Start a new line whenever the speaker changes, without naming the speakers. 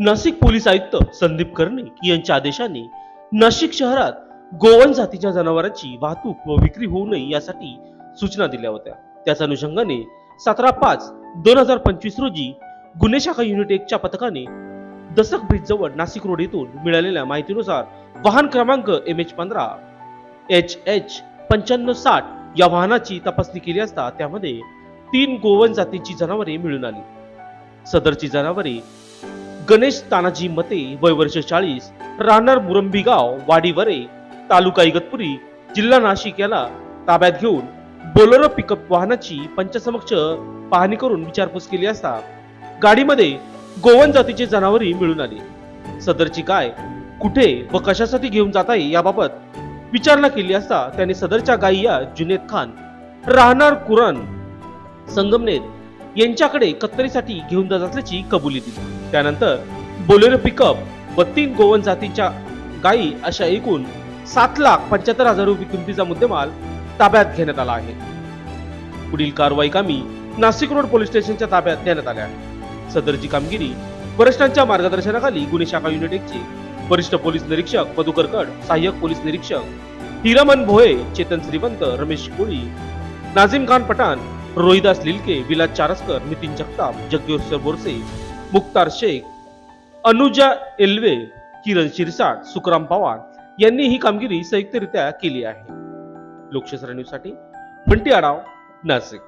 Nashik police आयुक्त संदीप कर्णिक यांच्या आदेशाने नाशिक शहरात गोवन जातीच्या जनावरांची वाहतूक व विक्री होऊ नये यासाठी सूचना दिल्या होत्या. त्याच अनुषंगाने सतरा पाच दोन हजार पंचवीस रोजी गुन्हे शाखा युनिट एकच्या पथकाने दसक ब्रिज जवळ नाशिक रोड येथून मिळालेल्या माहितीनुसार वाहन क्रमांक एम एच पंधरा एच एच पंच्याण्णव साठ या वाहनाची तपासणी केली असता त्यामध्ये तीन गोवन जातीची जनावरे मिळून आली. सदरची जनावरे गणेश तानाजी मते वय वर्ष चाळीस राहणार मुरंबी गाव वाडीवरे तालुका इगतपुरी जिल्हा नाशिक याला ताब्यात घेऊन बोलेरो पिकअप वाहनाची पंचसमक्ष पाहणी करून विचारपूस केली असता गाडीमध्ये गोवन जातीचे जनावरे मिळून आली. सदरची गाय कुठे व कशासाठी घेऊन जात आहे याबाबत विचारणा केली असता त्याने सदरच्या गायी या जुनेद खान राहणार कुरान संगमनेर यांच्याकडे कत्तरीसाठी घेऊन जात असल्याची कबुली दिली. त्यानंतर बोलेरो पिकअप व तीन गोवन जातीच्या गायी अशा एकूण सात लाख पंच्याहत्तर हजार रुपये किमतीचा मुद्देमाल ताब्यात घेण्यात आला आहे. पुढील कारवाई कामी नाशिक रोड पोलीस स्टेशनच्या ताब्यात देण्यात आल्या. आहे सदरची कामगिरी वरिष्ठांच्या मार्गदर्शनाखाली गुन्हे शाखा युनिट एकचे वरिष्ठ पोलीस निरीक्षक मधुकर कड सहाय्यक पोलीस निरीक्षक हिरामन भोये चेतन श्रीवंत रमेश कोळी नाझीम खान पठाण रोहिदास लिलके विलास चारसकर नितीन जगताप जगदीश्वर बोरसे मुक्तार शेख अनुजा एल्वे किरण शिरसाट सुखराम पवार यांनी ही कामगिरी संयुक्तरित्या केली आहे. लोकशास्त्र न्यूजसाठी बंटी आडाव नाशिक.